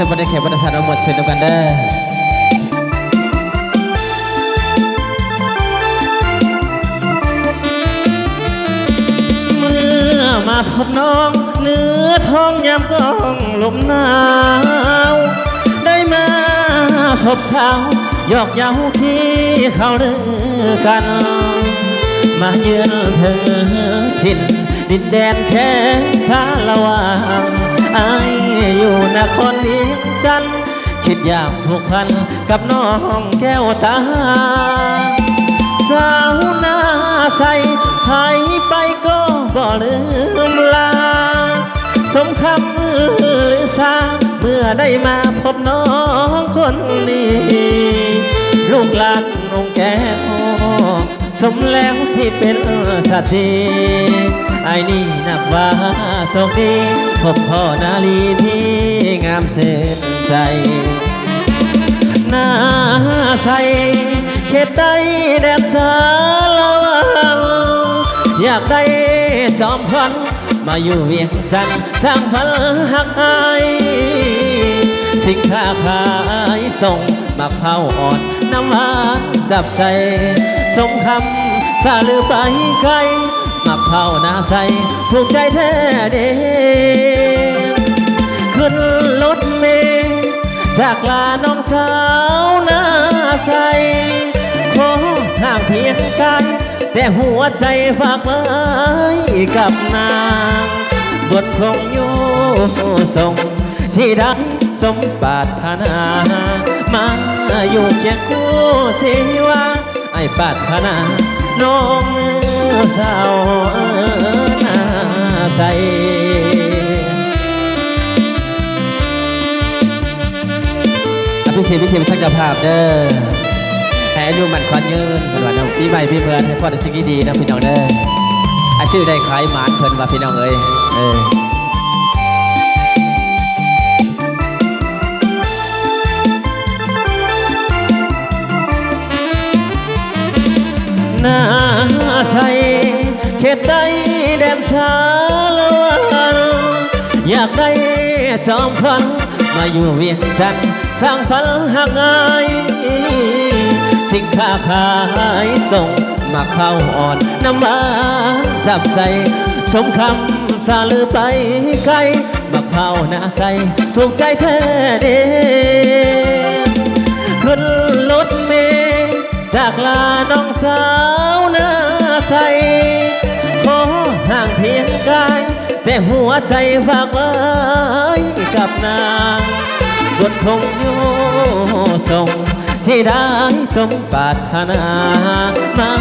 ชิญบรรดาแขกบรรดาชาวหมดเชิญดูกันเด้อมาพบน้องเนื้อท้องยามกองลมหนาว ได้มาพบเช้าหยอกเย้าที่เขาเลือกัน มาเยือนเธอถิ่นดินแดนแค่สาละวาง อายอยู่นครเวียงจันทน์คิดอยากผูกพันกับน้องแก้วตาสาวหน้าใสหายไปก็บ่ลืมลา สมคำลือสาเมื่อได้มาพบน้องคนนี้ลูกหลานองแก้ว สมแล้วที่เป็นสตรีไอ้นี่นับว่าโชคดีพบพ่อนาลีที่งามเส้นใจหน้าใสเขตใดแดนสาละวันอยากได้จอมพลันมาอยู่เวียงจันทน์สร้างพันหักไอสินค้าขายส่งมาเผาอ่อนน้ำหวานจับใจ สมคำสาลือไปไกลมาเผาหน้าใสถูกใจแท้เดีขึ้นรถเมล์จากลาน้องสาวหน้าใสขอห่างเพียงกายแต่หัวใจฝากไว้กับนางบทคงอยู่ส่งที่ได้สมปารถนา มาอยู่เคียงคู่สิวา อ้ปารถนาน้องสาวหน้าใสอภิเษกพิเศษเป็นทักษภาพเด้อให้อายุมันควันยืนเป็นวันปีใหม่พี่เพื่อนให้พ่อได้สิ่งดีๆนะพี่น้องเด้ออาชื่อได้ขายหมานเพิ่นว่าพี่น้องเอ้ยเออ น้าใสเขตใดแดนชาลวันอยากได้จอมพันมาอยู่เวียงจันทน์สร้างฝันหักไอายสิ่งค้าขายส่งมาเข้าอ่อนน้ำหวานจับใจสมคำสาลือไปไกลมาเข้าหน้าใสถูกใจแท้เดีขึ้นรถเม จากลาน้องสาวหน้าใสขอห่างเพียงกายแต่หัวใจฝากไว้กับนางบทคงอยู่ส่งที่ได้สมปรารถนา มา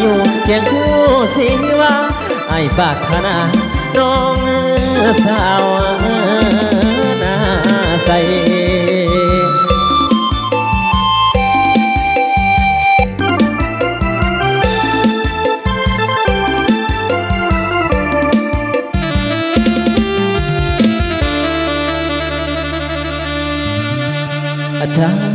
อยู่เคียงคู่สิว่าไอ้ปรารถนาน้องสาว Tá.